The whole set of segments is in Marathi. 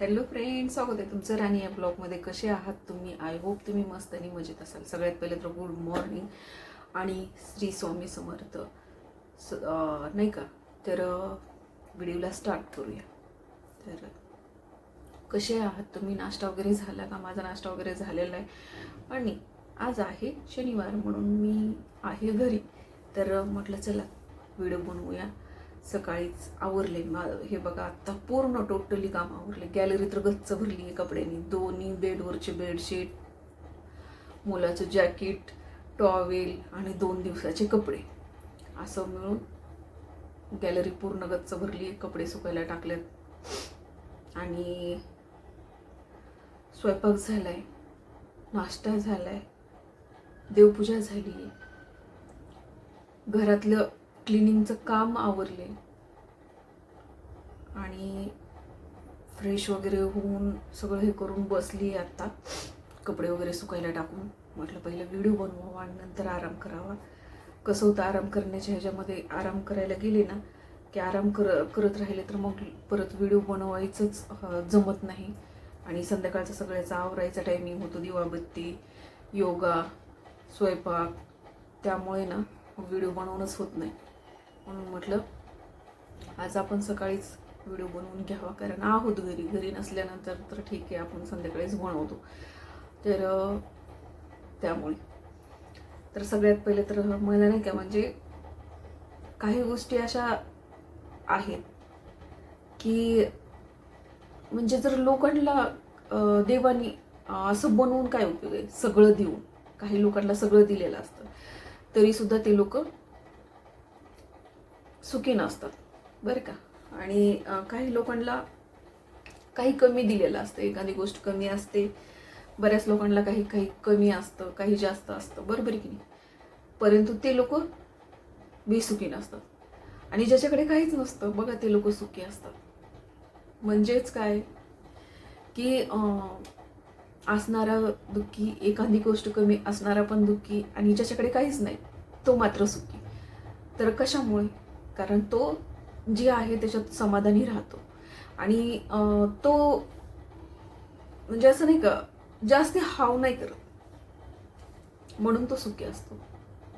हॅलो फ्रेंड स्वागत आहे तुमचं राणी या ब्लॉगमध्ये कसे आहात तुम्ही? आय होप तुम्ही मस्त आणि मजेत असाल. सगळ्यात पहिले तर गुड मॉर्निंग आणि श्री स्वामी समर्थ. स नाही का? तर व्हिडिओला स्टार्ट करूया. तर कसे आहात तुम्ही? नाश्ता वगैरे झाला का? माझा नाश्ता वगैरे झालेला आहे. आणि आज आहे शनिवार म्हणून मी आहे घरी. तर म्हटलं चला व्हिडिओ बनवूया. सकाळीच आवरले. मा हे बघा आत्ता पूर्ण टोटली काम आवरले. गॅलरी तर गच्च भरली आहे कपड्यांनी. दोन्ही बेडवरचे बेडशीट मुलाचं जॅकेट टॉवेल आणि दोन दिवसाचे कपडे. असं मिळून गॅलरी पूर्ण गच्च भरली आहे. कपडे सुकायला टाकलेत. आणि स्वयंपाक झाला आहे नाश्ता झाला आहे देवपूजा झाली घरातलं क्लिनिंगचं काम आवरले. आणि फ्रेश वगैरे होऊन सगळं हे करून बसली आत्ता कपडे वगैरे सुकायला टाकून. म्हटलं पहिलं व्हिडिओ बनवावा आणि नंतर आराम करावा. कसं होतं आराम करण्याच्या ह्याच्यामध्ये आराम करायला गेले ना की आराम कर करत राहिले तर मग परत व्हिडिओ बनवायचंच जमत नाही. आणि संध्याकाळचा सगळ्याचा आवरायचा टायमिंग होतो दिवाबत्ती योगा स्वयंपाक. त्यामुळे ना व्हिडिओ बनवणंच होत नाही. म्हणून म्हटलं आज आपण सकाळीच व्हिडिओ बनवून घ्यावा कारण आहोत घरी. घरी नसल्यानंतर तर ठीक आहे आपण संध्याकाळीच बनवतो. तर त्यामुळे. तर सगळ्यात पहिले तर मला नाही का म्हणजे काही गोष्टी अशा आहेत की म्हणजे जर लोकांना देवानी असं बनवून काय उपयोग आहे? सगळं देऊन. काही लोकांना सगळं दिलेलं असतं. तरीसुद्धा ते लोक सुखी नसतात. बरं का? आणि काही लोकांना काही कमी दिलेलं असतं. एखादी गोष्ट कमी असते. बऱ्याच लोकांना काही काही कमी असतं काही जास्त असतं. बरोबर की नाही? परंतु ते लोक बेसुखी नसतात. आणि ज्याच्याकडे काहीच नसतं बघा ते लोक सुखी असतात. म्हणजेच काय? की असणारा दुःखी एखादी गोष्ट कमी असणारा पण दुःखी आणि ज्याच्याकडे काहीच नाही तो मात्र सुखी. तर कशामुळे? कारण तो जे आहे त्याच्यात समाधानी राहतो. आणि अं, तो म्हणजे असं नाही का जास्ती हाव नाही करत. म्हणून तो सुखी असतो.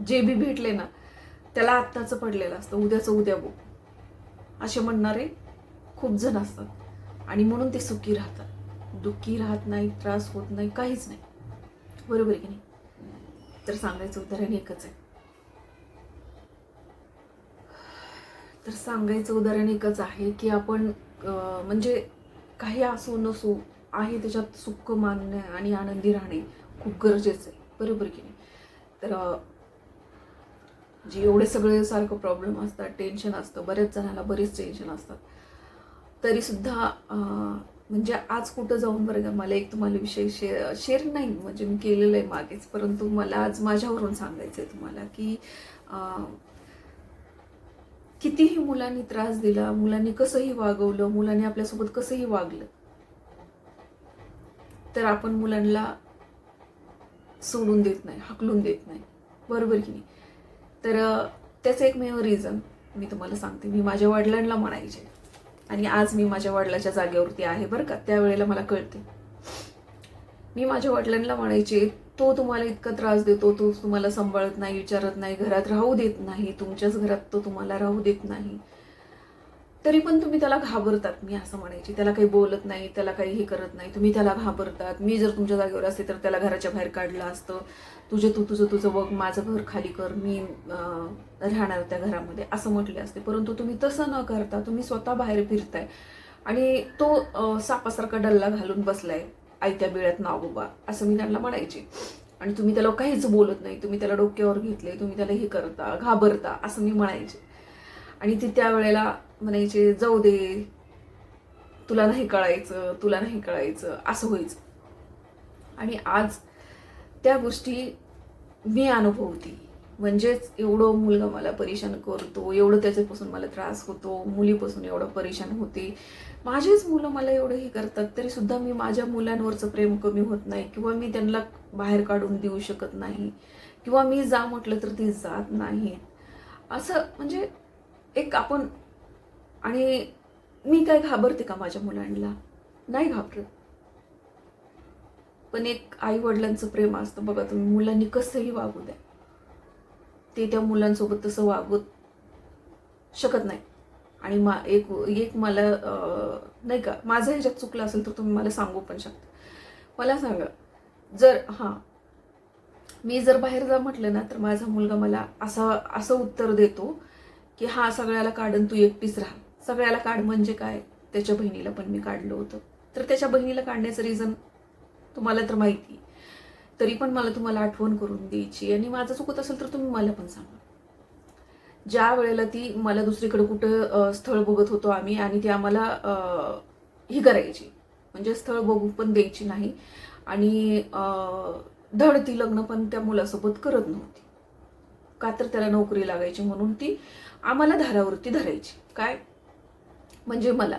जे बी भेटले ना त्याला आत्ताचं पडलेलं असतं. उद्याचं उद्या बघू. असे म्हणणारे खूप जण असतात. आणि म्हणून ते सुखी राहतात. दुःखी राहत नाही त्रास होत नाही काहीच नाही. बरोबर की नाही? तर सांगायचं उदाहरण एकच आहे. तर सांगायचं उदाहरण एकच आहे की आपण म्हणजे काही असो नसो आहे त्याच्यात सुख मानणे आणि आनंदी राहणे खूप गरजेचं आहे. बरोबर की नाही? तर जे एवढे सगळे सारखं प्रॉब्लेम असतात टेन्शन असतं बऱ्याच जणांना बरेच टेन्शन असतात. तरीसुद्धा म्हणजे आज कुठं जाऊन बरं का मला एक तुम्हाला विषय शेअर शेअर नाही म्हणजे मी केलेलं आहे मागेच परंतु मला आज माझ्यावरून सांगायचं आहे तुम्हाला की कितीही मुलांनी त्रास दिला मुलांनी कसंही वागवलं मुलांनी आपल्यासोबत कसंही वागलं तर आपण मुलांना सोडून देत नाही हकलून देत नाही. बरोबर की नाही? तर त्याचं एकमेव रिझन मी तुम्हाला सांगते. मी माझ्या वडिलांना म्हणायचे. आणि आज मी माझ्या वडिलाच्या जागेवरती आहे बरं का? त्यावेळेला मला कळते. मी माझ्या वडिलांना म्हणायचे तो तुम्हाला इतका त्रास देतो तो तुम्हाला सांभाळत नाही विचारत नाही घरात राहू देत नाही तुमच्याच घरात तो तुम्हाला राहू देत नाही. तरी पण तुम्ही त्याला घाबरतात मी असं म्हणायची. त्याला काही बोलत नाही त्याला काही हे करत नाही. तुम्ही त्याला घाबरतात. मी जर तुमच्या जागेवर असते तर त्याला घराच्या बाहेर काढलं असतं. तुझे तू तुझं तुझं बघ माझं घर खाली कर मी राहणार त्या घरामध्ये असं म्हटले असते. परंतु तुम्ही तसं न करता तुम्ही स्वतः बाहेर फिरताय. आणि तो सापासारखा डल्ला घालून बसलाय. आयत्या बिळ्यात नागोबा असं मी त्यांना म्हणायचे. आणि तुम्ही त्याला काहीच बोलत नाही. तुम्ही त्याला डोक्यावर घेतले तुम्ही त्याला हे करता घाबरता असं मी म्हणायचे. आणि ती त्यावेळेला म्हणायचे जाऊ दे. तुला नाही कळायचं. तुला नाही कळायचं. असं व्हायचं. आणि आज त्या गोष्टी मी अनुभवती. म्हणजेच एवढं मुलगा मला परेशान करतो एवढं त्याच्यापासून मला त्रास होतो मुलीपासून एवढं परेशान होते. माझेच मुलं मला एवढं हे करतात तरी सुद्धा मी माझ्या मुलांवरचं प्रेम कमी होत नाही किंवा मी त्यांना बाहेर काढून देऊ शकत नाही किंवा मी जा म्हटलं तर ती जात नाही. असं म्हणजे एक आपण आणि मी काय घाबरते का माझ्या मुलांना? नाही घाबरत. पण एक आई वडिलांचं प्रेम असतं बघा तुम्ही मुलांनी कसंही वागू द्या. ते त्या मुलांसोबत तसं वागत शकत नाही. आणि मा एक एक मला नाही का माझं ह्याच्यात चुकलं असेल तर तुम्ही मला सांगू पण शकता. मला सांगा जर हां मी जर बाहेर जा म्हटलं ना तर माझा मुलगा मला असा असं उत्तर देतो की हा सगळ्याला काढून तू एकटीच राहा. सगळ्याला काढ म्हणजे काय? त्याच्या बहिणीला पण मी काढलं होतं. तर त्याच्या बहिणीला काढण्याचं रिझन तुम्हाला तर माहिती तरी पण मला तुम्हाला आठवण करून द्यायची आणि माझं चुकत असेल तर तुम्ही मला पण सांगा. ज्या वेळेला ती मला दुसरीकडे कुठं स्थळ बघत होतो आम्ही आणि ती आम्हाला ही करायची. म्हणजे स्थळ बघू पण द्यायची नाही. आणि धड ती लग्न पण त्या मुलासोबत करत नव्हती. का तर त्याला नोकरी लागायची म्हणून ती आम्हाला धारावरती धरायची. काय? म्हणजे मला.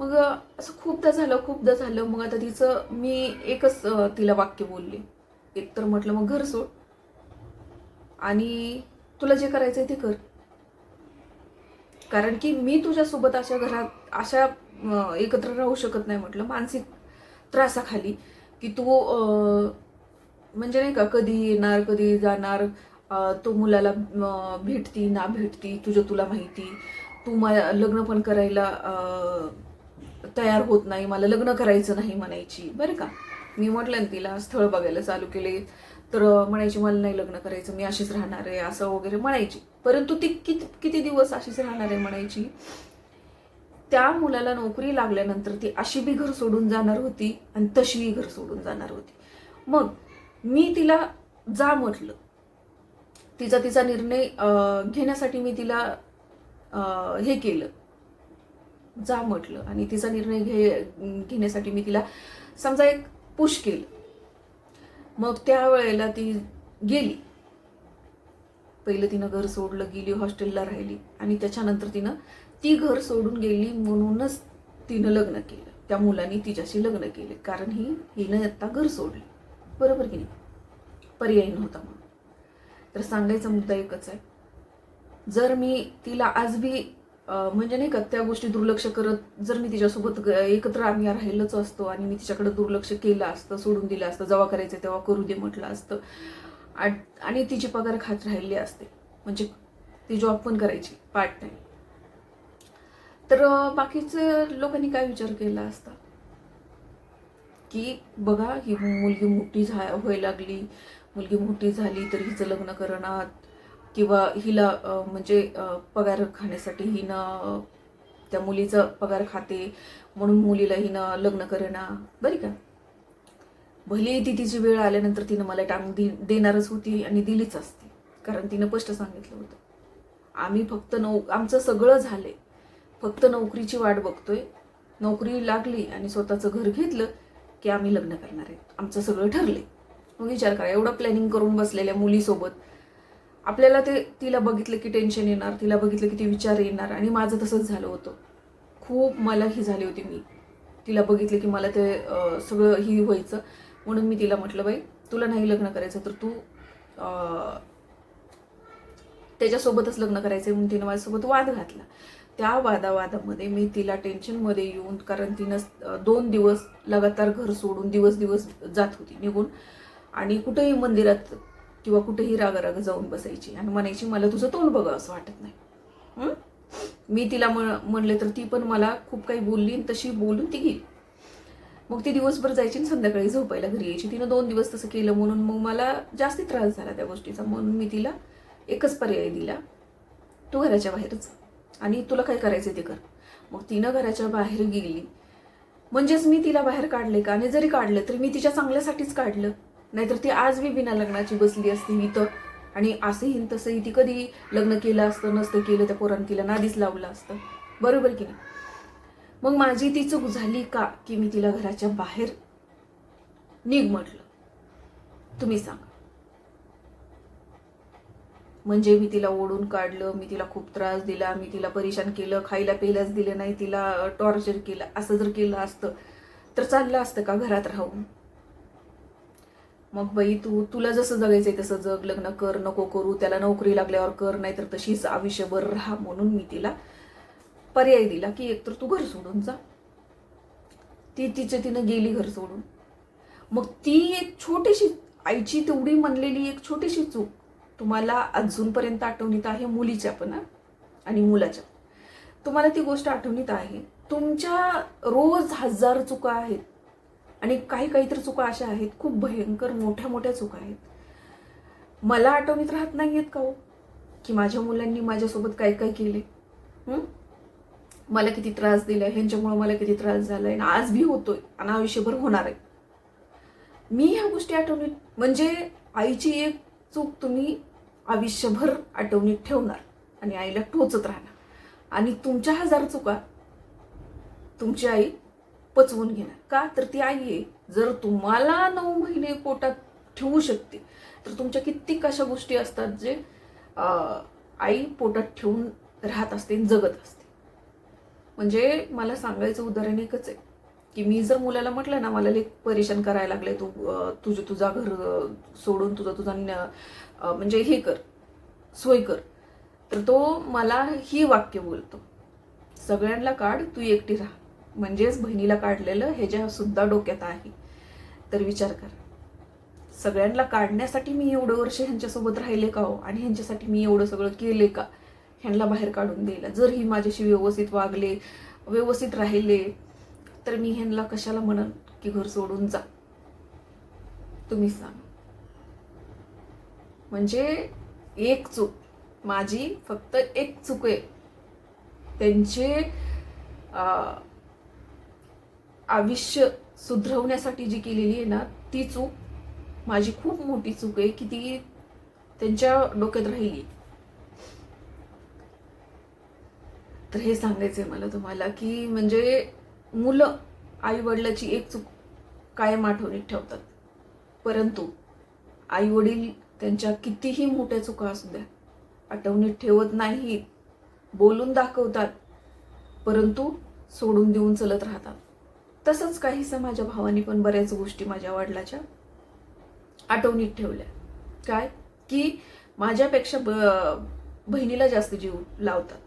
मग असं खूपदा झालं खूपदा झालं. मग आता तिचं मी एकच तिला वाक्य बोलले. एक तर म्हटलं मग घर सोड. आणि तुला जे करायचंय ते कर. कारण की मी तुझ्यासोबत अशा घरात अशा एकत्र राहू शकत नाही म्हटलं. मानसिक त्रासाखाली की तू म्हणजे नाही का कधी येणार कधी जाणार तो मुलाला भेटती ना भेटती तुझं तुला माहिती. तू मला लग्न पण करायला तयार होत नाही. मला लग्न करायचं नाही म्हणायची. बरं का? मी म्हटलं तिला स्थळ बघायला चालू केले. तर म्हणायची मला नाही लग्न करायचं मी अशीच राहणार आहे असं वगैरे म्हणायची. परंतु ती किती किती दिवस अशीच राहणार आहे म्हणायची? त्या मुलाला नोकरी लागल्यानंतर ती अशी बी घर सोडून जाणार होती आणि तशीही घर सोडून जाणार होती. मग मी तिला जा म्हटलं. तिचा तिचा निर्णय घेण्यासाठी मी तिला हे केलं. जा म्हटलं. आणि तिचा निर्णय घे घेण्यासाठी मी तिला समजा एक पुश केलं. मग त्यावेळेला ती गेली. पहिलं तिनं घर सोडलं गेली हॉस्टेलला राहिली आणि त्याच्यानंतर तिनं ती घर सोडून गेली म्हणूनच तिनं लग्न केलं. त्या मुलांनी तिच्याशी लग्न केले. कारण ही हिनं आता घर सोडले. बरोबर की नाही? पर्याय नव्हता म्हणून. तर सांगायचा मुद्दा एकच आहे. जर मी तिला आज बी म्हणजे नाही का त्या गोष्टी दुर्लक्ष करत जर मी तिच्यासोबत एकत्र आम्ही राहिलंच असतो आणि मी तिच्याकडे दुर्लक्ष केलं असतं सोडून दिलं असतं जेव्हा करायचं तेव्हा करू दे म्हटलं असतं. आणि तिची पगार खात राहिली असते. म्हणजे ती जॉब पण करायची पार्ट टाईम तर बाकीचं लोकांनी काय विचार केला असता? की बघा ही मुलगी मोठी झा व्हायला लागली मुलगी मोठी झाली तर हिचं लग्न करणार किंवा हिला म्हणजे पगार खाण्यासाठी हिनं त्या मुलीचा पगार खाते म्हणून मुलीला हिनं लग्न करणं बरी का? भले ती तिची वेळ आल्यानंतर तिनं मला टांग दि देणारच होती आणि दिलीच असती कारण तिनं स्पष्ट सांगितलं होतं. आम्ही फक्त नौ आमचं सगळं झालंय. फक्त नोकरीची वाट बघतोय. नोकरी लागली आणि स्वतःचं घर घेतलं की आम्ही लग्न करणार आहे. आमचं सगळं ठरले मग विचार करा एवढं प्लॅनिंग करून बसलेल्या मुलीसोबत आपल्याला ते तिला बघितलं की टेन्शन येणार तिला बघितलं की ती विचार येणार आणि माझं तसंच झालं होतं. खूप मला ही झाली होती मी. तिला बघितलं की मला ते सगळं ही व्हायचं. म्हणून मी तिला म्हटलं बाई तुला नाही लग्न करायचं तर तू त्याच्यासोबतच लग्न करायचं म्हणून तिनं माझ्यासोबत वाद घातला. त्या वादावादामध्ये मी तिला टेन्शनमध्ये येऊन कारण तिनं दोन दिवस लगातार घर सोडून दिवस दिवस जात होती निघून. आणि कुठेही मंदिरात किंवा कुठेही रागाराग जाऊन बसायची आणि म्हणायची मला तुझं तोंड बघा असं वाटत नाही. मी तिला म्हणले तर ती पण मला खूप काही बोलली आणि तशी बोलून ती गेली. मग ती दिवसभर जायची आणि संध्याकाळी झोपायला घरी यायची. तिनं दोन दिवस तसं केलं म्हणून मग मला जास्ती त्रास झाला त्या गोष्टीचा. म्हणून मी तिला एकच पर्याय दिला. तू घराच्या बाहेरच आणि तुला काय करायचं ते कर. मग तिनं घराच्या बाहेर गेली. म्हणजेच मी तिला बाहेर काढले का? आणि जरी काढलं तरी मी तिच्या चांगल्यासाठीच काढलं. नाहीतर ती आज बी बिना लग्नाची बसली असती इथं. आणि असंही तसंही ती कधी लग्न केलं असतं नसतं केलं त्या पोरानं तिला नादीच लावलं असतं. बरोबर की नाही? मग माझी ती चूक झाली का की मी तिला घराच्या बाहेर निघ म्हटलं? तुम्ही सांगा. म्हणजे मी तिला ओढून काढलं मी तिला खूप त्रास दिला मी तिला परेशान केलं खायला प्यायलाच दिलं नाही तिला टॉर्चर केलं असं जर केलं असतं तर चाललं असतं का घरात राहून? मग बाई तू तुला जसं जगायचंय तसं जग लग्न कर नको करू त्याला नोकरी लागल्यावर कर नाहीतर तशीच आयुष्यभर राहा म्हणून मी तिला पर्याय दिला की एकतर तू घर सोडून जा. ती तिच्या तिनं गेली घर सोडून. मग ती एक छोटीशी आईची तेवढी म्हणलेली एक छोटीशी चूक तुम्हाला अजूनपर्यंत आठवणीत आहे? मुलीच्या पण आणि मुलाच्या. तुम्हाला ती गोष्ट आठवणीत आहे. तुमच्या रोज हजार चुका आहेत. आणि काही काहीतरी चुका अशा आहेत खूप भयंकर मोठ्या मोठ्या चुका आहेत. मला आठवणीत राहत नाही आहेत का हो? की माझ्या मुलांनी माझ्यासोबत काय काय केले? मला किती त्रास दिला ह्यांच्यामुळं मला किती त्रास झालाय आणि आज भी होतोय आणि आयुष्यभर होणार आहे. मी ह्या गोष्टी आठवणीत म्हणजे आईची एक चूक तुम्ही आयुष्यभर आठवणीत ठेवणार आणि आईला टोचत राहणार. आणि तुमच्या हजार चुका तुमची आई पचवून घेणार. का? तर ती आई आहे. जर तुम्हाला नऊ महिने पोटात ठेवू शकते तर तुमच्या कित्येक अशा गोष्टी असतात जे आई पोटात ठेवून राहत असते आणि जगत असते. म्हणजे मला सांगायचं उदाहरण एकच आहे की मी जर मुलाला म्हटलं ना मला लेख परेशान करायला लागले तू तुझं तुझा घर सोडून तुझा तुझा म्हणजे हे कर सोय कर. तर तो मला ही वाक्य बोलतो. सगळ्यांना काढ तू एकटी राहा. म्हणजेच बहिणीला काढलेलं ह्याच्या सुद्धा डोक्यात आहे. तर विचार कर. सगळ्यांना काढण्यासाठी मी एवढं वर्ष ह्यांच्यासोबत राहिले का हो? आणि ह्यांच्यासाठी मी एवढं सगळं केले का? ह्यांना बाहेर काढून द्यायला. जर ही माझ्याशी व्यवस्थित वागले व्यवस्थित राहिले तर मी ह्यांना कशाला म्हणन की घर सोडून जा? तुम्ही सांग. म्हणजे एक चूक. माझी फक्त एक चूक आहे. त्यांचे आयुष्य सुधरवण्यासाठी जी केलेली आहे ना ती चूक माझी खूप मोठी चूक आहे की ती त्यांच्या डोक्यात राहिली. तर हे सांगायचंय मला तुम्हाला की म्हणजे मुलं आई वडिलाची एक चूक कायम आठवणीत ठेवतात. परंतु आई वडील त्यांच्या कितीही मोठ्या चुका असू द्या आठवणीत ठेवत नाहीत बोलून दाखवतात परंतु सोडून देऊन चलत राहतात. तसंच काहीसा माझ्या भावानी पण बऱ्याच गोष्टी माझ्या वडिलाच्या आठवणीत ठेवल्या. काय? की माझ्यापेक्षा ब बहिणीला जास्त जीव लावतात.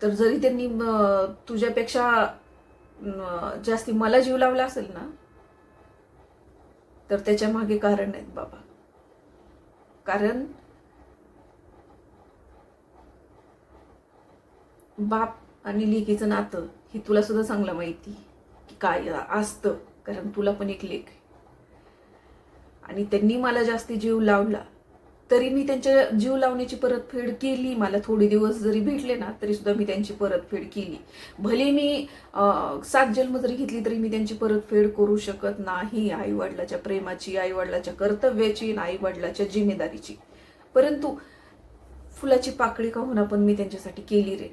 तर जरी त्यांनी तुझ्यापेक्षा जास्ती मला जीव लावला असेल ना तर त्याच्यामागे कारण आहेत बाबा. कारण बाप आणि लेकीचं नातं हे तुला सुद्धा चांगलं माहिती की काय असतं कारण तुला पण एक लेख आणि त्यांनी मला जास्ती जीव लावला तरी मी त्यांच्या जीव लावण्याची परतफेड केली. मला थोडे दिवस जरी भेटले ना तरी सुद्धा मी त्यांची परतफेड केली. भले मी सात जन्म जरी घेतली तरी मी त्यांची परतफेड करू शकत नाही आई वडिलाच्या प्रेमाची आई वडिलाच्या कर्तव्याची आणि आई वडिलाच्या जिम्मेदारीची. परंतु फुलाची पाकळी का होणार पण मी त्यांच्यासाठी केली रे.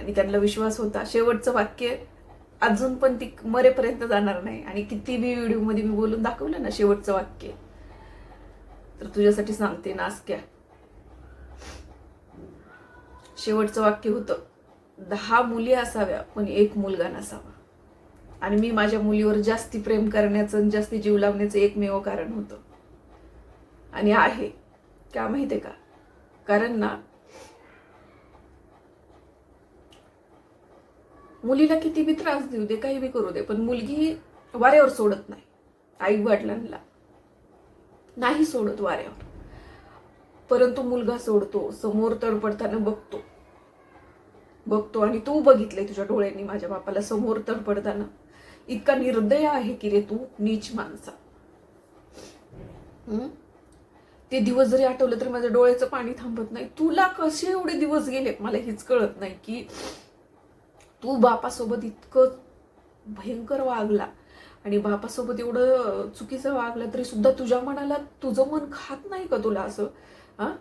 आणि त्यांना विश्वास होता. शेवटचं वाक्य अजून पण ती मरेपर्यंत जाणार नाही. आणि किती बी व्हिडिओमध्ये मी बोलून दाखवलं ना शेवटचं वाक्य तर तुझ्यासाठी सांगते नासक्या शेवटचं वाक्य होतं दहा मुली असाव्या पण एक मुलगा नसावा. आणि मी माझ्या मुलीवर जास्ती प्रेम करण्याचं आणि जास्ती जीव लावण्याचं एकमेव कारण होतं. आणि आहे का आहे का? कारण ना मुलीला किती बी त्रास देऊ दे काही बी करू दे पण मुलगी वाऱ्यावर सोडत नाही. आई वडिलांना नाही सोडत वाऱ्यावर. परंतु मुलगा सोडतो समोर तडपडताना बघतो. बघतो आणि तू बघितलंय तुझ्या डोळ्यांनी माझ्या बापाला समोर तडपडताना. इतका निर्दय आहे की रे तू नीच माणसा. ते दिवस जरी आठवलं तरी माझ्या डोळ्याचं पाणी थांबत नाही. तुला कसे एवढे दिवस गेले मला हेच कळत नाही की तू बापासोबत इतकं भयंकर वागला आणि बापासोबत एवढं चुकीचं वागलं तरी सुद्धा तुझ्या मनाला तुझं मन खात नाही का तुला असं? हा?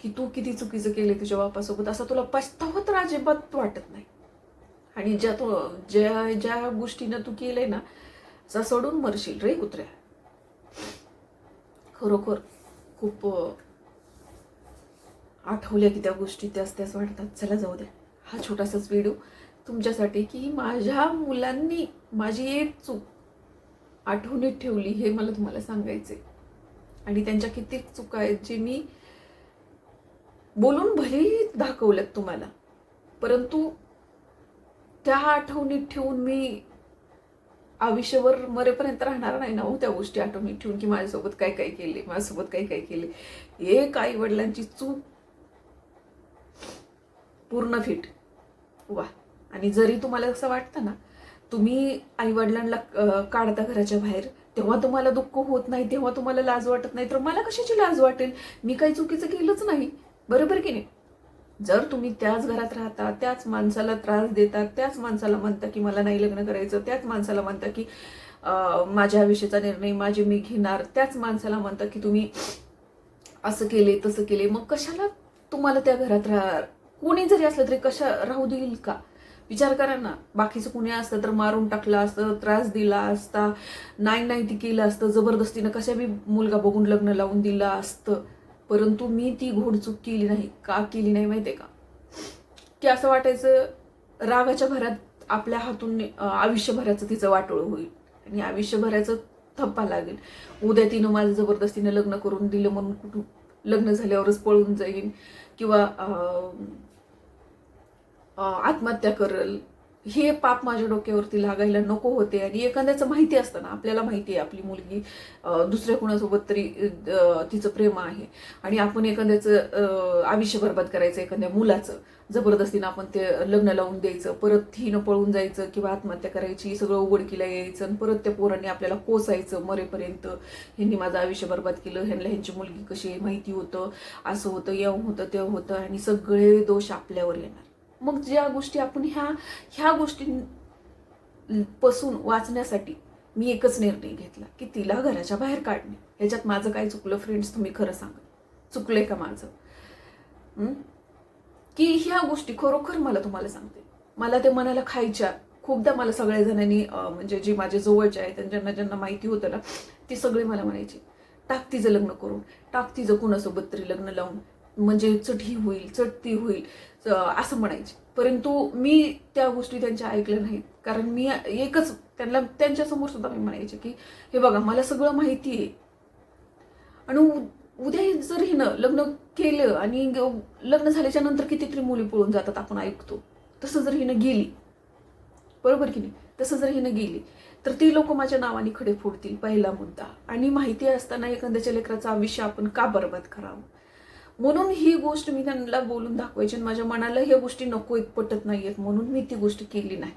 की तू किती चुकीचं केलं तुझ्या बापासोबत? असं तुला पछतावत अजिबात वाटत नाही. आणि ज्या तू ज्या ज्या गोष्टीनं तू केलंय ना असा सोडून मरशील रे कुत्र्या. खरोखर खूप आठवल्या की त्या गोष्टी त्याच त्याच वाटतात. चला जाऊ द्या. हा छोटासाच व्हिडिओ तुमच्यासाठी की माझ्या मुलांनी माझी एक चूक आठवणीत ठेवली हे मला तुम्हाला सांगायचे आणि त्यांच्या किती चुका आहेत जे मी बोलून भलेही दाखवल्यात तुम्हाला. परंतु त्या आठवणीत ठेवून मी आयुष्यभर मरेपर्यंत राहणार नाही ना हो त्या गोष्टी आठवणीत ठेवून की माझ्यासोबत काय काय केले माझ्यासोबत काय काय केले. एक आई वडिलांची चूक पूर्ण फिट. वा. आणि जरी तुम्हाला असं वाटतं ना तुम्ही आईवडिलांना काढता घराच्या बाहेर तेव्हा तुम्हाला दुःख होत नाही तेव्हा तुम्हाला लाज वाटत नाही तर मला कशाची लाज वाटेल? मी काही चुकीचं केलंच नाही. बरोबर की नाही? जर तुम्ही त्याच घरात राहता त्याच माणसाला त्रास देता त्याच माणसाला म्हणता की मला नाही लग्न करायचं त्याच माणसाला म्हणता की माझ्या आयुष्याचा निर्णय माझे मी घेणार त्याच माणसाला म्हणता की तुम्ही असं केले तसं केले मग कशाला तुम्हाला त्या घरात राहा कोणी जरी असलं तरी कशा राहू देईल का? विचार करा ना. बाकीचं कुणी असतं तर मारून टाकलं असतं त्रास दिला असता नाही नाही ती केलं असतं जबरदस्तीनं कशा बी मुलगा बघून लग्न लावून दिलं असतं. परंतु मी ती घोडचूक केली नाही. का केली नाही माहितीये का? की असं वाटायचं रागाच्या भरात आपल्या हातून आयुष्यभराचं तिचं वाटोळ होईल. आणि आयुष्यभराचं थप्पा लागेल. उद्या तिनं माझं जबरदस्तीनं लग्न करून दिलं म्हणून कुठून लग्न झाल्यावरच पळून जाईन. किंवा आत्महत्या करल हे पाप माझ्या डोक्यावरती लागायला नको होते आणि एखाद्याचं माहिती असतं ना आपल्याला माहिती आहे आपली मुलगी दुसऱ्या कुणासोबत तरी तिचं प्रेम आहे आणि आपण एखाद्याचं आयुष्य बरबाद करायचं एखाद्या मुलाचं जबरदस्तीनं आपण ते लग्न लावून द्यायचं परत हिनं पळून जायचं किंवा आत्महत्या करायची सगळं उघडकीला यायचं आणि परत त्या पोरांनी आपल्याला कोसायचं मरेपर्यंत ह्यांनी माझं आयुष्य बरबाद केलं ह्यांना ह्यांची मुलगी कशी आहे माहिती होतं असं होतं येऊ होतं ते होतं आणि सगळे दोष आपल्यावर येणार. मग ज्या गोष्टी आपण ह्या ह्या गोष्टी पासून वाचण्यासाठी मी एकच निर्णय घेतला की तिला घराच्या बाहेर काढणे. ह्याच्यात माझं काय चुकलं फ्रेंड्स तुम्ही खरं सांगा. चुकलंय का माझं? की ह्या गोष्टी खरोखर मला तुम्हाला सांगते. मला ते मनाला खायच्या. खूपदा मला सगळ्या जणांनी म्हणजे जे माझे जवळचे आहेत आणि ज्यांना ज्यांना माहिती होतं ना ती सगळे मला म्हणायची टाक तिचं लग्न करून. टाक तिचं कुणासोबत तरी लग्न लावून. म्हणजे चढी होईल चटती होईल. असं म्हणायचे. परंतु मी त्या गोष्टी त्यांच्या ऐकल्या नाहीत. कारण मी एकच त्यांना त्यांच्यासमोर सुद्धा मी म्हणायचे की हे बघा मला सगळं माहिती आहे. आणि उ- उद्या जर हिनं लग्न केलं आणि लग्न झाल्याच्यानंतर कितीतरी मुली पळून जातात आपण ऐकतो. तसं जर हिनं गेली बरोबर की नाही? तसं जर हिनं गेली तर ती लोक माझ्या नावाने खडे फोडतील पहिला मुद्दा. आणि माहिती असताना एखाद्याच्या लेकराचं आयुष्य आपण का बरबाद करावं? म्हणून ही गोष्ट मी त्यांना बोलून दाखवायची आणि माझ्या मनाला ह्या गोष्टी नको एक पटत नाहीयेत. म्हणून मी ती गोष्ट केली नाही.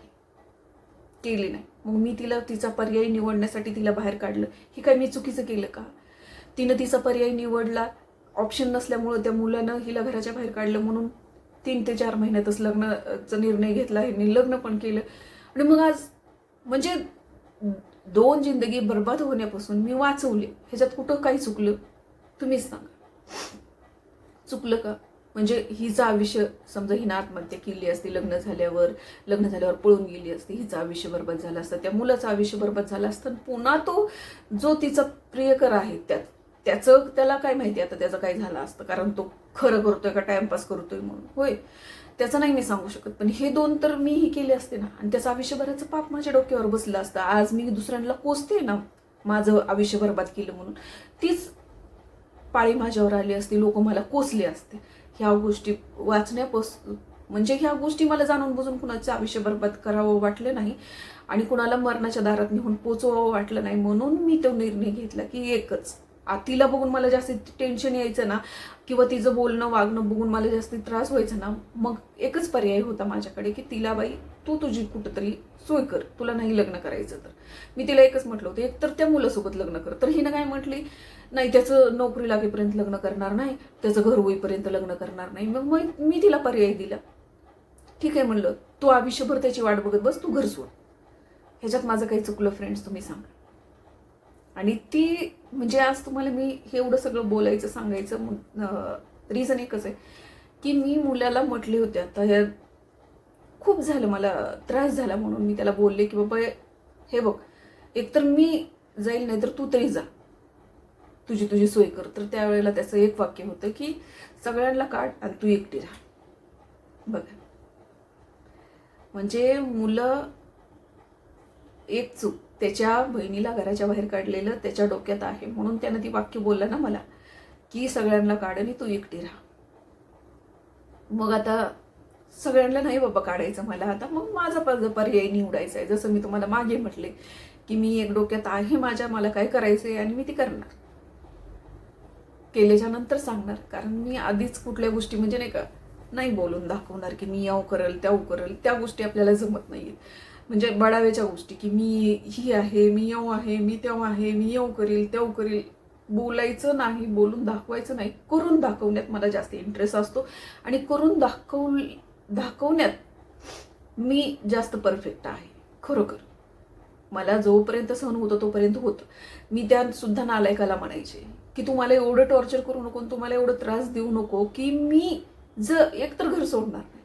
केली नाही. मग मी तिला तिचा पर्याय निवडण्यासाठी तिला बाहेर काढलं. हे काय मी चुकीचं केलं का? तिनं तिचा पर्याय निवडला. ऑप्शन नसल्यामुळं त्या मुलानं हिला घराच्या बाहेर काढलं. म्हणून तीन ते चार महिन्यातच लग्नाचा निर्णय घेतला ह्यांनी लग्न पण केलं. आणि मग आज म्हणजे दोन जिंदगी बर्बाद होण्यापासून मी वाचवले. ह्याच्यात कुठं काही चुकलं? तुम्हीच सांगा. चुकलं का? म्हणजे हिचं आयुष्य समजा हिनं आत्महत्या केली असती लग्न झाल्यावर लग्न झाल्यावर पळून गेली असती हिचं आयुष्य बरबाद झालं असतं. त्या मुलाचं आयुष्य बरबाद झालं असतं आणि पुन्हा तो जो तिचा प्रियकर आहे त्यात त्याचं त्याला काय माहिती आता त्याचं काय झालं असतं? कारण तो खरं करतोय का टाइमपास करतोय म्हणून? होय. त्याचं नाही मी सांगू शकत पण हे दोन तर मीही केले असते ना. आणि त्याचं आयुष्यभराचं पाप माझ्या डोक्यावर बसलं असतं. आज मी दुसऱ्यांना कोसते ना माझं आयुष्य बरबाद केलं म्हणून. तीच पाळी माझ्यावर आली असती लोक मला कोसले असते. ह्या गोष्टी वाचण्यापासून म्हणजे ह्या गोष्टी मला जाणून बुजून कुणाचं आयुष्य बरबाद करावं वाटलं नाही आणि कुणाला मरणाच्या दारात नेऊन पोचवावं वाटलं नाही म्हणून मी तो निर्णय घेतला की एकच. तिला बघून मला जास्तीत टेन्शन यायचं ना किंवा तिचं बोलणं वागणं बघून मला जास्ती त्रास व्हायचा ना मग एकच पर्याय होता माझ्याकडे की तिला बाई तू तुझी कुठंतरी सोय कर तुला नाही लग्न करायचं तर. मी तिला एकच म्हटलं होतं एक तर त्या मुलासोबत लग्न कर. तर हिनं काय म्हटली नाही त्याचं नोकरी लागेपर्यंत लग्न करणार नाही त्याचं घर होईपर्यंत लग्न करणार नाही. मग मग मी तिला पर्याय दिला. ठीक आहे म्हणलं तू आयुष्यभर त्याची वाट बघत बस तू घर सोड. ह्याच्यात माझं काही चुकलं फ्रेंड्स तुम्ही सांगा. आणि ती म्हणजे आज तुम्हाला मी हे एवढं सगळं बोलायचं सांगायचं रिझन एकच आहे की मी मुलाला म्हटले होते आता ह्या खूप झालं मला त्रास झाला म्हणून मी त्याला बोलले की बाबा हे बघ एकतर मी जाईल नाही तर तू तरी जा. तुझी तुझी सोय कर. तर त्यावेळेला त्याचं एक वाक्य होतं की सगळ्यांना काढ आणि तू एकटी राहा. बघा. म्हणजे मुलं एक चूक त्याच्या बहिणीला घराच्या बाहेर काढलेलं त्याच्या डोक्यात आहे म्हणून त्यानं ती वाक्य बोललं ना मला की सगळ्यांना काढ आणि तू एकटी राहा. मग आता सगळ्यांना नाही बाबा काढायचं मला आता. मग माझा प- पर्याय निवडायचा आहे. जसं मी तुम्हाला मागे म्हटले की मी एक डोक्यात आहे माझ्या मला काय करायचं आहे आणि मी ती करणार. केल्याच्यानंतर सांगणार. कारण मी आधीच कुठल्या गोष्टी म्हणजे नाही का नाही बोलून दाखवणार की मी याव करेल त्या करेल. त्या गोष्टी आपल्याला जमत नाही म्हणजे बडाव्याच्या गोष्टी की मी ही आहे मी येऊ आहे मी तेव्हा आहे मी येऊ करेल तेव करेल. बोलायचं नाही बोलून दाखवायचं नाही. करून दाखवण्यात मला जास्त इंटरेस्ट असतो. आणि करून दाखव दाखवण्यात मी जास्त परफेक्ट आहे. खरोखर. मला जोपर्यंत सहन होतं तोपर्यंत होतं. मी त्या सुद्धा नालायकाला म्हणायचे की तुम्हाला एवढं टॉर्चर करू नको आणि तुम्हाला एवढं त्रास देऊ नको की मी जर एकतर घर सोडणार नाही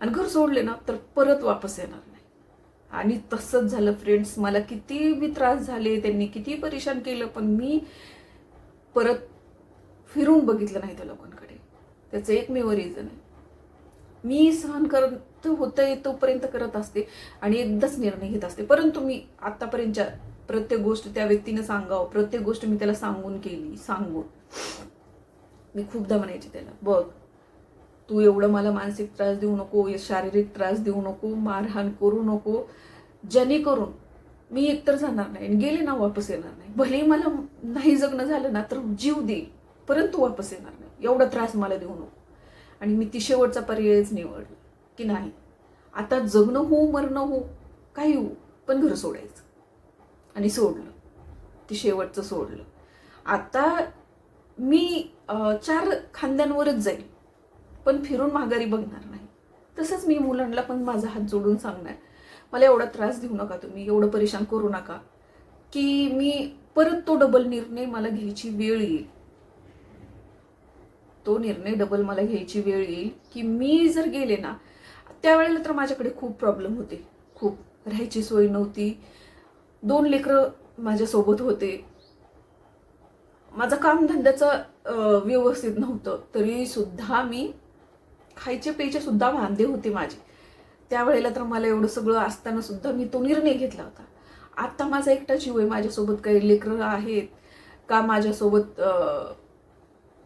आणि घर सोडले ना तर परत वापस येणार नाही. आणि तसंच झालं फ्रेंड्स मला किती बी त्रास झाले त्यांनी किती परेशान केलं पण मी परत फिरून बघितलं नाही त्या लोकांकडे. त्याचं एकमेव रिझन आहे. मी सहन करत होतं तोपर्यंत करत असते आणि एकदाच निर्णय घेत असते. परंतु मी आतापर्यंतच्या प्रत्येक गोष्ट त्या व्यक्तीने सांगावं प्रत्येक गोष्ट मी त्याला सांगून केली सांगून. मी खूपदा म्हणायचे त्याला बघ तू एवढं मला मानसिक त्रास देऊ नको शारीरिक त्रास देऊ नको मारहाण करू नको जेणेकरून मी एकतर जाणार नाही आणि गेले ना वापस येणार नाही. भले मला नाही जगणं झालं ना तर जीव देईल परंतु वापस येणार नाही. एवढा त्रास मला देऊ नको. आणि मी ती शेवटचा पर्यायच निवडला की नाही? आता जगणं हो मरणं हो काही हो पण घर सोडायचं. आणि सोडलं. ती शेवटचं सोडलं. आता मी चार खांद्यांवरच जाईल पण फिरून माघारी बघणार नाही. तसंच मी मुलांना पण माझा हात जोडून सांगणार. मला एवढा त्रास देऊ नका तुम्ही एवढं परेशान करू नका की मी परत तो डबल निर्णय मला घ्यायची वेळ येईल. तो निर्णय डबल मला घ्यायची वेळ येईल की मी जर गेले ना त्यावेळेला तर माझ्याकडे खूप प्रॉब्लेम होते. खूप राहायची सोय नव्हती. दोन लेकरं माझ्यासोबत होते. माझं कामधंद्याचं व्यवस्थित नव्हतं. तरीसुद्धा मी खायचे प्यायचे सुद्धा वांदे होते माझे. त्यावेळेला तर मला एवढं सगळं असताना सुद्धा मी तो निर्णय घेतला होता. आत्ता माझा एकटा जीव आहे. माझ्यासोबत काही लेकरं आहेत का? माझ्यासोबत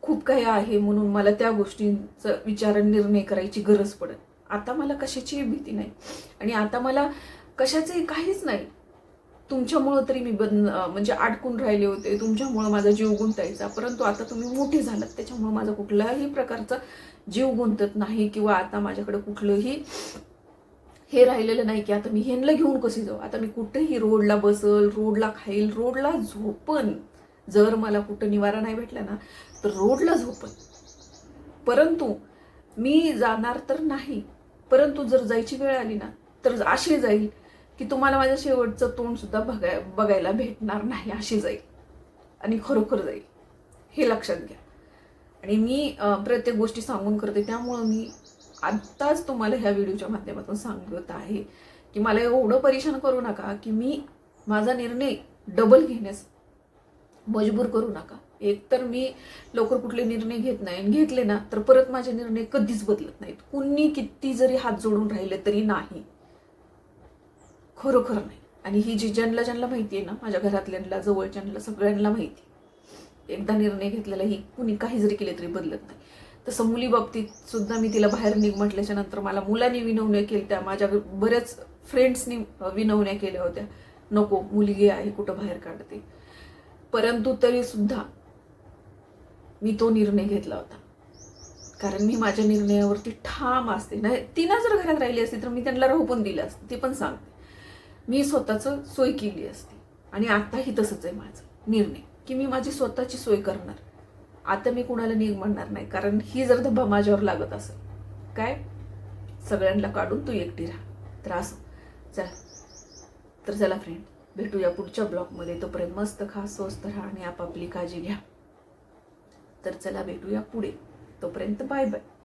खूप काही आहे म्हणून मला त्या गोष्टींचा विचार निर्णय करायची गरज पडत. आता मला कशाचीही भीती नाही. आणि आता मला कशाचंही काहीच नाही. तुमच्यामुळं तरी मी बद म्हणजे अडकून राहिले होते. तुमच्यामुळं माझा जीव गुंतायचा. परंतु आता तुम्ही मोठे झालात. त्याच्यामुळं माझा कुठलाही प्रकारचा जीव गुंतत नाही किंवा आता माझ्याकडे कुठलंही हे राहिलेलं नाही की आता मी ह्यांना घेऊन कसे जाऊ? आता मी कुठेही रोडला बसल रोडला खाईल रोडला झोपन. जर मला कुठं निवारा नाही भेटला ना रोडला झोपत. परंतु मी जाणार तर नाही परंतु जर जायची वेळ आली ना तर अशी जाईल की तुम्हाला माझ्या शेवटचं तोंडसुद्धा बघाय बघायला भेटणार नाही अशी जाईल. आणि खरोखर जाईल. हे लक्षात घ्या. आणि मी प्रत्येक गोष्टी सांगून करते त्यामुळं मी आत्ताच तुम्हाला ह्या व्हिडिओच्या माध्यमातून सांगत आहे की मला एवढं परेशान करू नका की मी माझा निर्णय डबल घेण्यास मजबूर करू नका. एक तर मी लवकर कुठले निर्णय घेत नाही आणि घेतले ना तर परत माझे निर्णय कधीच बदलत नाहीत. कुणी किती जरी हात जोडून राहिले तरी नाही. खरोखर नाही. आणि ही जी ज्यांना ज्यांना माहिती आहे ना माझ्या घरातल्यांना जवळच्यांना सगळ्यांना माहिती. आहे. एकदा निर्णय घेतलेला ही कुणी काही जरी केले तरी बदलत नाही. तसं मुली बाबतीत सुद्धा मी तिला बाहेर निघ म्हटल्याच्या नंतर मला मुलांनी विनवण्या केल्या त्या माझ्या बऱ्याच फ्रेंड्सनी विनवण्या केल्या होत्या. नको मुलगी आहे कुठं बाहेर काढते. परंतु तरी सुद्धा मी तो निर्णय घेतला होता. कारण मी माझ्या निर्णयावरती ठाम असते. नाही तिनं जर घरात राहिली असती तर मी त्यांना राहू पण दिलं असतं. ते पण सांगते. मी स्वतःचं सोय केली असती. आणि आत्ताही तसंच आहे माझं. निर्णय. की मी माझी स्वतःची सोय करणार. आता मी कुणाला निघ म्हणणार नाही. कारण ही जर धब्बा माझ्यावर लागत असेल काय? सगळ्यांना काढून तू एकटी राहा. तर असं. चला. तर चला फ्रेंड भेटूया पुढच्या ब्लॉगमध्ये तोपर्यंत मस्त खा स्वस्त राहा आणि आपापली काळजी घ्या. तर चला भेटूया पुढे. तोपर्यंत बाय बाय.